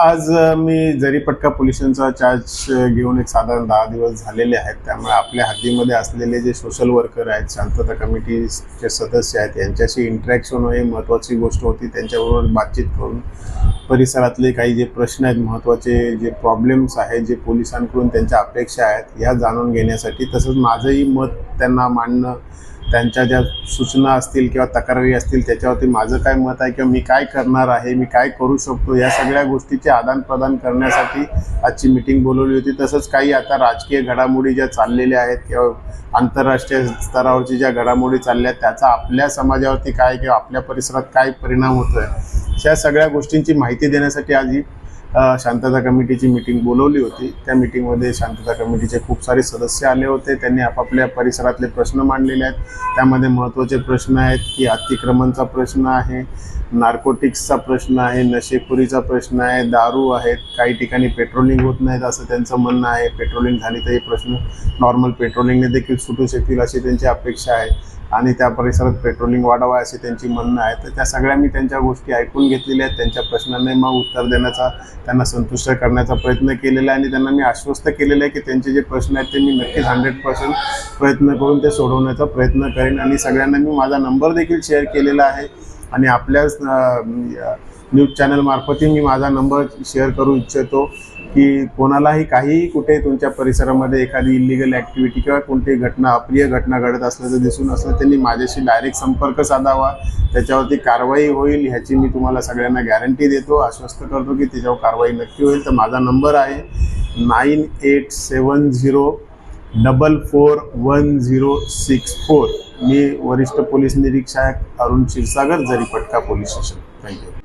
आज मी जरीपटका पोलिसांचा चार्ज घेऊन एक साधारण दहा दिवस झालेले आहेत. त्यामुळे आपल्या हद्दीमध्ये असलेले जे सोशल वर्कर आहेत शांतता कमिटीचे सदस्य आहेत यांच्याशी इंटरॅक्शन हे महत्त्वाची गोष्ट होती. त्यांच्याबरोबर बातचीत करून परिसरातले काही जे प्रश्न आहेत महत्त्वाचे जे प्रॉब्लेम्स आहेत जे पोलिसांकडून त्यांच्या अपेक्षा आहेत ह्या जाणून घेण्यासाठी. तसंच माझंही मत त्यांना मांडणं त्यांच्या ज्या सूचना असतील किंवा तक्रारी असतील त्याच्यावरती माझं काय मत आहे किंवा मी काय करणार आहे मी काय करू शकतो या सगळ्या गोष्टीचे आदानप्रदान करण्यासाठी आजची मिटिंग बोलवली होती. तसंच काही आता राजकीय घडामोडी ज्या चाललेल्या आहेत किंवा आंतरराष्ट्रीय स्तरावरची ज्या घडामोडी चालल्या आहेत त्याचा आपल्या समाजावरती काय किंवा आपल्या परिसरात काय परिणाम होतो आहे या सगळ्या गोष्टींची माहिती देण्यासाठी आज ही शांतता कमिटीची मिटिंग बोलवली होती. त्या मिटिंगमध्ये शांतता कमिटीचे खूप सारे सदस्य आले होते. त्यांनी आपापल्या परिसरातले प्रश्न मांडलेले आहेत. त्यामध्ये महत्त्वाचे प्रश्न आहेत की अतिक्रमणचा प्रश्न आहे नार्कोटिक्सचा प्रश्न आहे नशेखोरीचा प्रश्न आहे दारू आहेत काही ठिकाणी पेट्रोलिंग होत नाहीत असं त्यांचं म्हणणं आहे. पेट्रोलिंग झाली तर हे प्रश्न नॉर्मल पेट्रोलिंगने देखील सुटू शकतील अशी त्यांची अपेक्षा आहे. आणि त्या परिसरात पेट्रोलिंग वाढावं असे त्यांची म्हणणं आहे. तर त्या सगळ्या मी त्यांच्या गोष्टी ऐकून घेतलेल्या आहेत. त्यांच्या प्रश्नांना मग उत्तर देण्याचा त्यांना संतुष्ट करण्याचा प्रयत्न केलेला आहे आणि त्यांना मी आश्वस्त केलेलं आहे की त्यांचे जे प्रश्न आहेत ते मी नक्कीच हंड्रेड पर्सेंट प्रयत्न करून ते सोडवण्याचा प्रयत्न करेन. आणि सगळ्यांना मी माझा नंबर देखील शेअर केलेला आहे. आणि आपल्याच न्यूज चॅनलमार्फतही मी माझा नंबर शेअर करू इच्छितो. की कोणालाही काहीही कुठे तुमच्या परिसरामध्ये एखादी इलिगल ॲक्टिव्हिटी किंवा कोणतीही घटना अप्रिय घटना घडत असल्याचं दिसून असलं त्यांनी माझ्याशी डायरेक्ट संपर्क साधावा. त्याच्यावरती कारवाई होईल ह्याची मी तुम्हाला सगळ्यांना गॅरंटी देतो. आश्वस्त करतो की त्याच्यावर कारवाई नक्की होईल. तर माझा नंबर आहे nine eight seven zero double four one zero six four. मी वरिष्ठ पोलीस निरीक्षक Arun Kshirsagar Jaripatka police station. Thank you